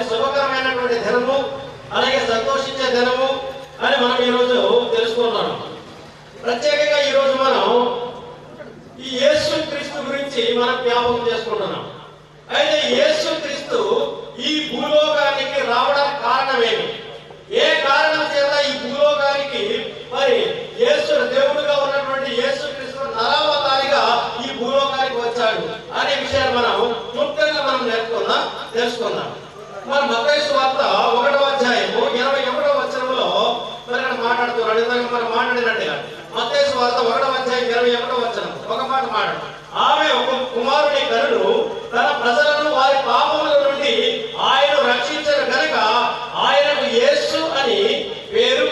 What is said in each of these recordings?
అది శుభకరమైనటువంటి ధనము అలాగే సంతోషించే ధనము అని మనం ఈరోజు తెలుసుకున్నాము. ప్రత్యేకంగా ఈరోజు మనం ఈ యేసు క్రీస్తు గురించి మనం జ్ఞాపకం చేసుకుంటున్నాం. అయితే యేసు క్రీస్తు ఈ భూలోకానికి రావడానికి కారణమేమి? ఏ కారణం చేత ఈ భూలోకానికి మరి యేసు దేవుడుగా ఉన్నటువంటి యేసు క్రీస్తు నరావతారిగా ఈ భూలోకానికి వచ్చాడు? అనే విషయాన్ని మనం ముఖ్యంగా మనం నేర్చుకుందాం తెలుసుకుందాం. మరి మతేసు వార్త ఒకటో అధ్యాయము ఇరవై ఒకటో వచనంలో మరి అక్కడ మాట్లాడుతున్నాడు ఇందాక మరి మాట్లాడినట్టుగా మతేసు వార్త ఒకటో అధ్యాయం ఇరవై ఒకటో వచనం. ఒక మాట మాట ఆమె ఒక కుమారుని కరుడు తన ప్రజలను వారి పాపముల నుండి ఆయన రక్షించిన కనుక ఆయనకు యేసు అని పేరు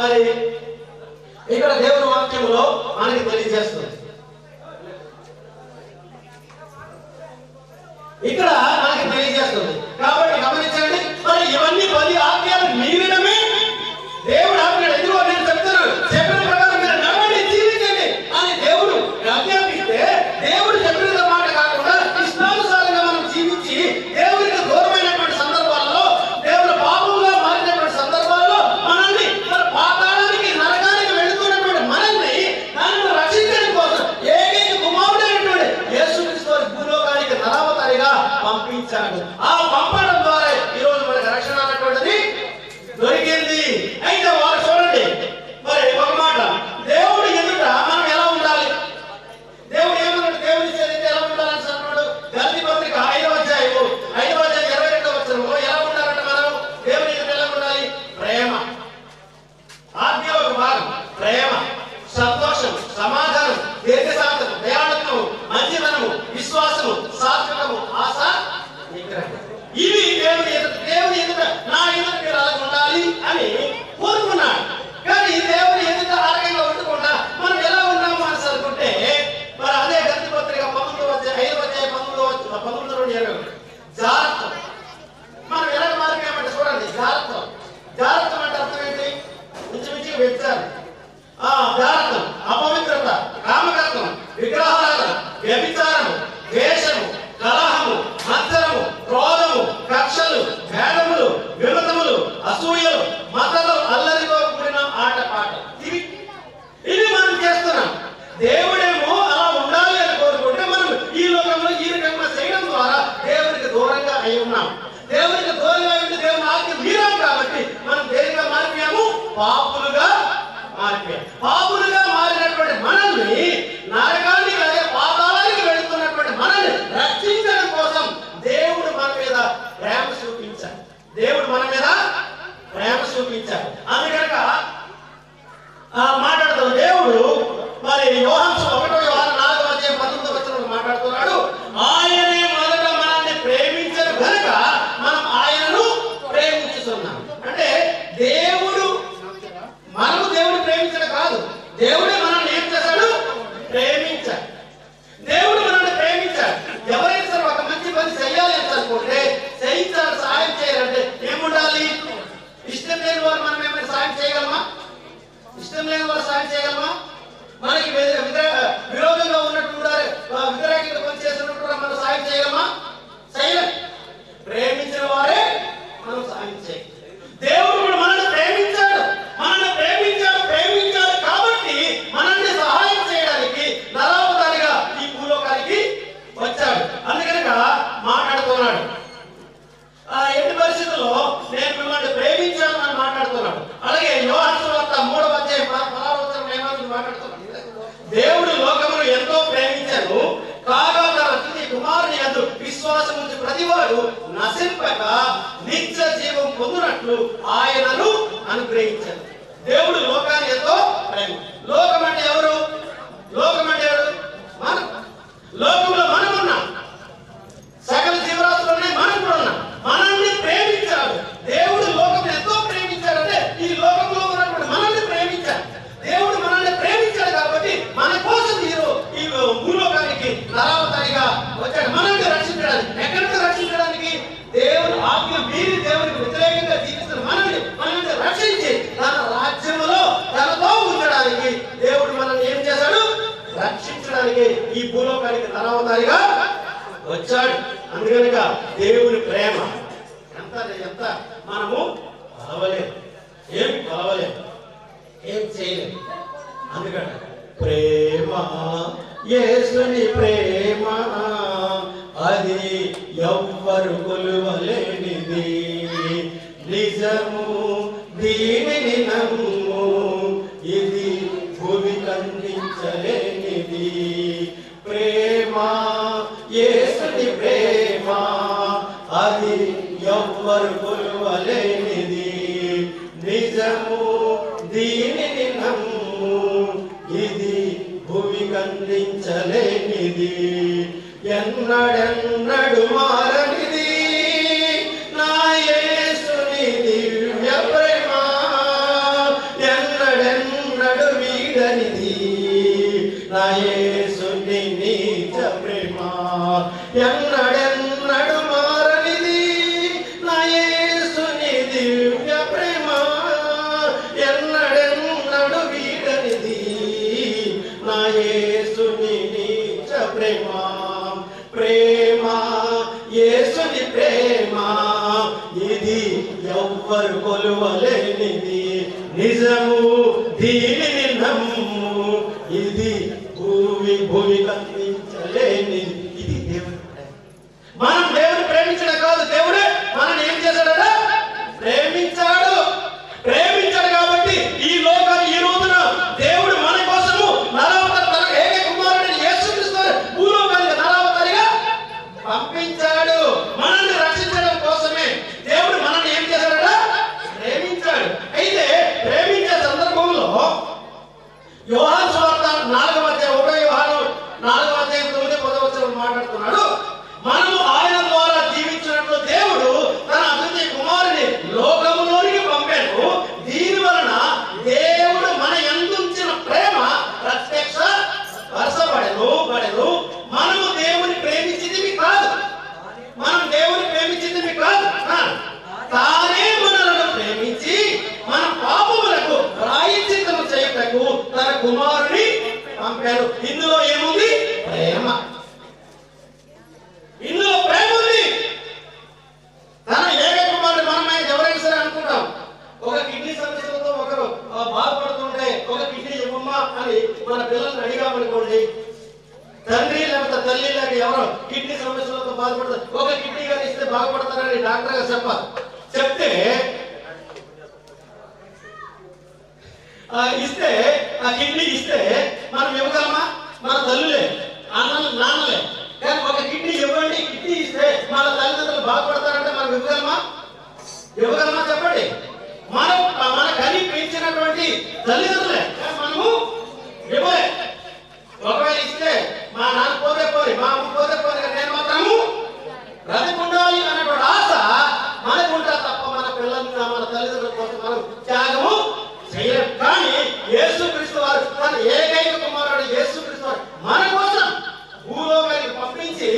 మరి ఇక్కడ దేవుని వాక్యంలో మనకి తెలియజేస్తుంది. ఇక్కడ Vejam, చూపించారు. ఆమె కనుక మాట తయారు చేయగలమా పొందునట్లు ఆయనను అనుగ్రహించారు దేవుడు లోకాన్ని ఎంతో ప్రేమ లోకం అంటే ఎవరు? లోకం అంటే ఎవరు? మనం లోకంలో రక్షించడానికి దేవుడు మనల్ని ఏం చేశాడు? రక్షించడానికి ఈ భూలోకానికి తనవతారిగా వచ్చాడు. అందుకనుక దేవుని ప్రేమ ఎంత ఎంత మనము కలవలేదు ఏం కలవలేదు ఏం చేయలేదు అందుకని ప్రేమ యేసుని ప్రేమ అది ఎవ్వరు కొలువలే. ఎవ్వరుకులువలేనిది నిజము దీనిని నమ్ము. ఇది భూమి కందించలేనిది ఎన్నడన్నడు మారనిది. నాయసుని దివ్య ప్రేమ. ఎన్నడన్నడు వీడనిది. నాయే యేసుని నీచ ప్రేమ ప్రేమ యేసుని ప్రేమ. ఇది ఎవ్వరు కొలువలేనిది. నిజము ధీర కుమారుని పంపాడు. ఇందులో ఏముంది? ప్రేమ ఇందులో ప్రేమ ఉంది తన ఏక కుమారుడు మనమే ఎవరైనా సరే అనుకుంటాం ఒక కిడ్నీ సమస్యలతో ఒకరు ఆ, బాధపడుతుంటే ఒక కిడ్నీ ఇవ్వమ్మా అని మన పిల్లల్ని అడిగామనుకోండి తండ్రి లేకపోతే తల్లి లేక ఎవరో కిడ్నీ సమస్యలతో బాధపడతారు ఒక కిడ్నీ కానీ ఇస్తే బాగుపడతారని డాక్టర్ గారు చెప్పాలి చెప్తే ఆ, ఇస్తే ఆ కిడ్నీ ఇస్తే మనం ఇవ్వగలమా మన తల్లులే అన్నలు నాన్నలే కానీ ఒక కిడ్నీ ఇవ్వండి కిడ్నీ ఇస్తే మన తల్లిదండ్రులు బాగుపడతారంటే మనం ఇవ్వగలమా ఇవ్వగలమా చెప్పండి. మనం మన కని పెంచినటువంటి తల్లిదండ్రులే. మనము ఇవ్వలే ఒకవేళ ఇస్తే మా నాన్న పోతే పోయి మా అమ్మ పోతే పోయి నేను మాత్రము బ్రతికుండాలి అనేటువంటి ఆశ మనకు ఉంటా తప్ప మన పిల్లల్ని మన తల్లిదండ్రుల కోసం మనం త్యాగము చేయలేము కానీ యేసు క్రీస్తు వారు తన ఏకైక కుమారుడు యేసు క్రీస్తు వారు మన కోసం భూలోకానికి పంపించి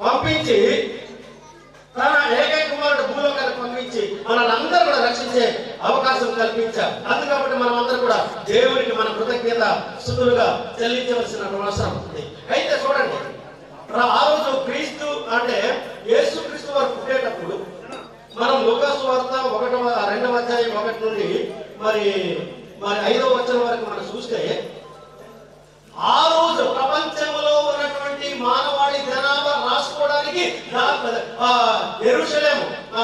పంపించి తన ఏకైక కుమారుడు భూలోకానికి పంపించి మనల్ని అందరూ కూడా రక్షించే అవకాశం కల్పించారు. అందుకబట్టి మనం అందరూ కూడా దేవునికి మన కృతజ్ఞత స్థుతులుగా చెల్లించవలసిన అవసరం ఉంది. అయితే చూడండి రా- ఆ రోజు క్రీస్తు అంటే యేసు క్రీస్తు వారు పుట్టేటప్పుడు మనం లోకాసు వార్త ఒకటవ రెండవ అధ్యాయం ఒకటి నుండి మరి మరి ఐదవ వచ్చిన వరకు మనం చూస్తే ఆ రోజు ప్రపంచంలో ఉన్నటువంటి మానవాళి జనాభా రాసుకోవడానికి ఎరుషలేము ఆ,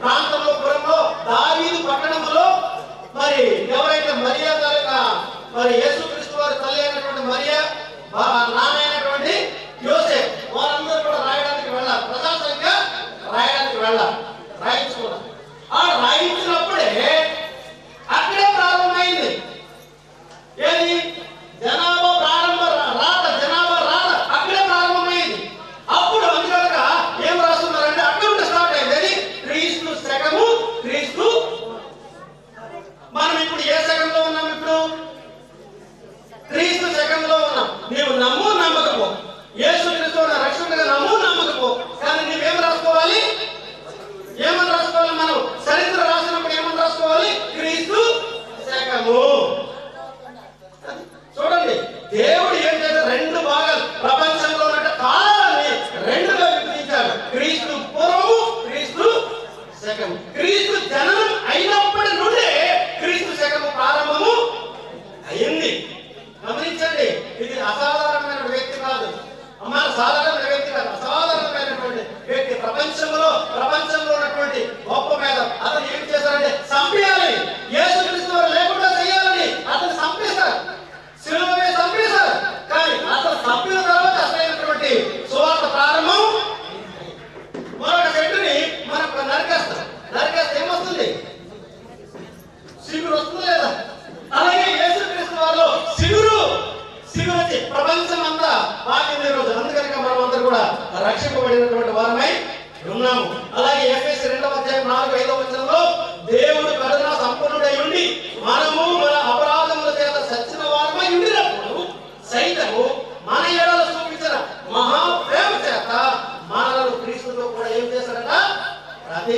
ప్రాంతంలో పురంలో దావీదు పట్టణములో మరి ఎవరైతే మరియా మరి యేసుక్రీస్తు వారి తల్లి అయినటువంటి మరియా నారాయణ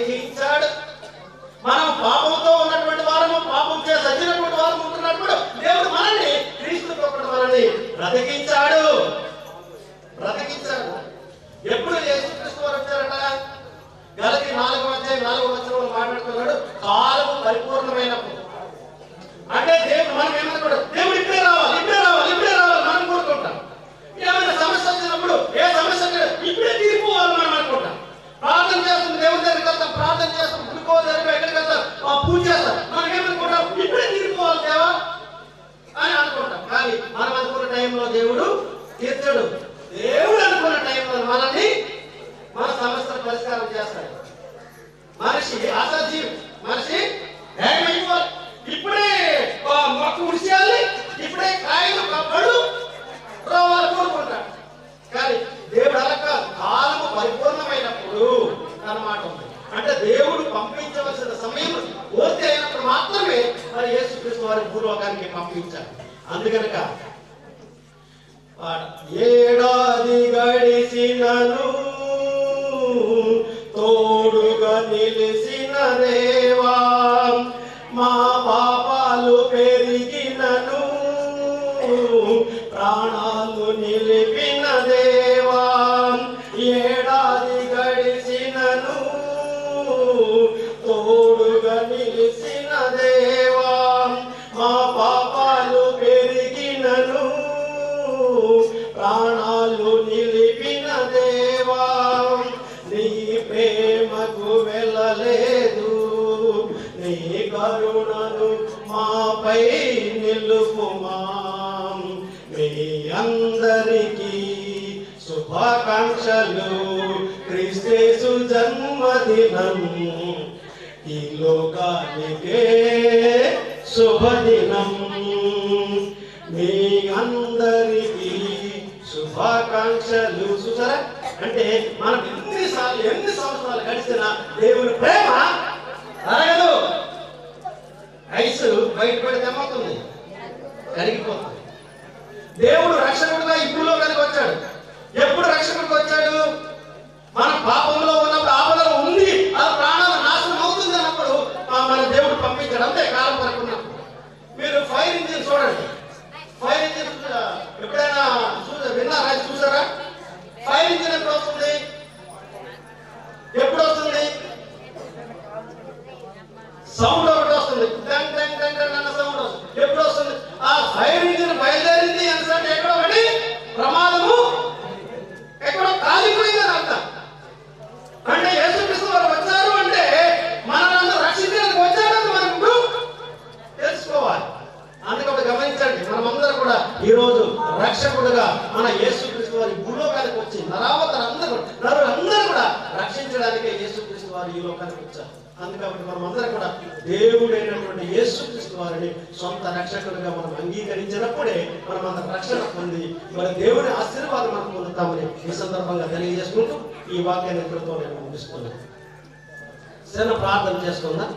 ప్రతికించాడు మనం పాపంతో ఉన్నటువంటి వారము పాపం చే సచ్చినటువంటి వారము ఉంటున్నప్పుడు దేవుడు మనల్ని క్రీస్తు కూడా మనల్ని బ్రతికించాడు. బ్రతికించాడు. ఎప్పుడు యేసుక్రీస్తు వారు వచ్చారట? గలకి నాలుగు అధ్యాయం నాలుగు వచ్చిన మాట్లాడుతున్నాడు కాలము పరిపూర్ణమైనప్పుడు. అంటే దేవుడు మనం ఏమనుకోడు దేవుడు ఇప్పుడే రావాలి ఇప్పుడే రావాలి ఇప్పుడే రావాలి మనం కోరుకుంటాం ఏమైనా సమస్య వచ్చినప్పుడు ఏ సమస్య వచ్చినా ఇప్పుడే తీరిపోవాలి మనం అనుకుంటాం. ప్రార్థన చేస్తాం దేవుడి దగ్గరికి వెళ్తాం ప్రార్థన చేస్తాం గుడికో దగ్గర ఎక్కడికి వెళ్తాం ఆ పూజ చేస్తాం. మనం ఏమనుకుంటాం ఇప్పుడే తీరిపోవాలి దేవా అని అనుకుంటాం. కానీ మనం అనుకున్న టైంలో దేవుడు తీర్చడు. Hare జన్మదినం. ఈ లోకానికే శుభదినం. మీ అందరికీ శుభాకాంక్షలు. చూసారా? అంటే మనం ఎన్నిసార్లు ఎన్ని సంవత్సరాలు గడిచిన దేవుని ప్రేమ అరగదు ఐసు బయట పడితే ఏమవుతుంది కరిగిపోతుంది. దేవుడు రక్షకుడుగా ఇప్పుడులో కలిగి వచ్చాడు. ఎప్పుడు రక్షకుడికి వచ్చాడు మన పాపంలో ఉన్నప్పుడు ఆపదలో ఉంది ఆ ప్రాణాలు నాశనం అవుతుంది అన్నప్పుడు ఆ మన దేవుడు పంపించాడు అంతే కాలం వరకు ఉన్నప్పుడు మీరు ఫైర్ ఇంజిన్ చూడండి ఫైర్ ఇంజిన్ ఆ, ఎప్పుడైనా చూసా విన్నారా చూసారా ఫైర్ ఇంజిన్ ఎప్పుడు వస్తుంది ఎప్పుడు వస్తుంది సౌండ్ ఒకటి వస్తుంది టంగ్ టంగ్ టంగ్ టంగ్ అన్న సౌండ్ వస్తుంది ఎప్పుడు వస్తుంది ఆ ఫైర్ ఇంజిన్ బయలుదేరింది అంటే ఎక్కడో ఒకటి ప్రమాదము ఎక్కడో కాలిపోయిందని అర్థం అంటే యేసుక్రీస్తు వారు వచ్చారు అంటే మనల్ని రక్షించడానికి వచ్చాడని మనం ఇప్పుడు తెలుసుకోవాలి అందుకని గమనించండి మనమందరం కూడా ఈ రోజు రక్షకుడుగా మన యేసుక్రీస్తు వారి భూలోకానికి వచ్చి నరావతరు అందరూ నరులందరూ కూడా రక్షించడానికే యేసుక్రీస్తు వారు ఈ లోకానికి వచ్చారు. అందుకని మనం అందరం కూడా దేవుడైనటువంటి యేసుక్రీస్తు వారిని సొంత రక్షకులుగా మనం అంగీకరించినప్పుడే మనం అంత రక్షణ పొంది మరి దేవుని ఆశీర్వాదం మనం పొందుతామని ఈ సందర్భంగా తెలియజేసుకుంటూ ఈ వాక్యాన్ని ఇక్కడితో నేను ముగిస్తున్నాను. చిన్న ప్రార్థన చేసుకుందాం.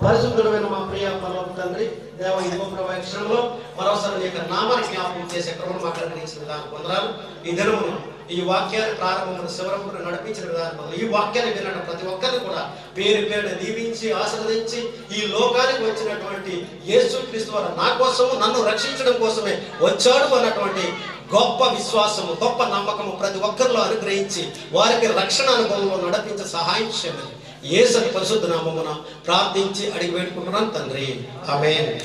పరిశుద్ధుడమైన మా ప్రియ పర్వం తండ్రి దేవ ఇదిగో ప్రభా మరోసారి నీ యొక్క నామాన్ని జ్ఞాపకం చేసే క్రమం మాకు అనుగ్రహించిన విధానం పొందరాలు ఈ దినమును ఈ వాక్యాన్ని ప్రారంభమైన శివరమును నడిపించిన విధానం పొందాలి ఈ వాక్యాన్ని విన్న ప్రతి ఒక్కరిని కూడా పేరు పేరు దీవించి ఆశీర్వదించి ఈ లోకానికి వచ్చినటువంటి యేసుక్రీస్తు వారు నా కోసము నన్ను రక్షించడం కోసమే వచ్చాడు అన్నటువంటి గొప్ప విశ్వాసము గొప్ప నమ్మకము ప్రతి ఒక్కరిలో అనుగ్రహించి వారికి రక్షణ అనుభవంలో నడిపించే సహాయం చేయమని యేసని పరిశుద్ధ నామమున ప్రార్థించి అడిగి పెట్టుకుంటున్నాను తండ్రి. ఆమె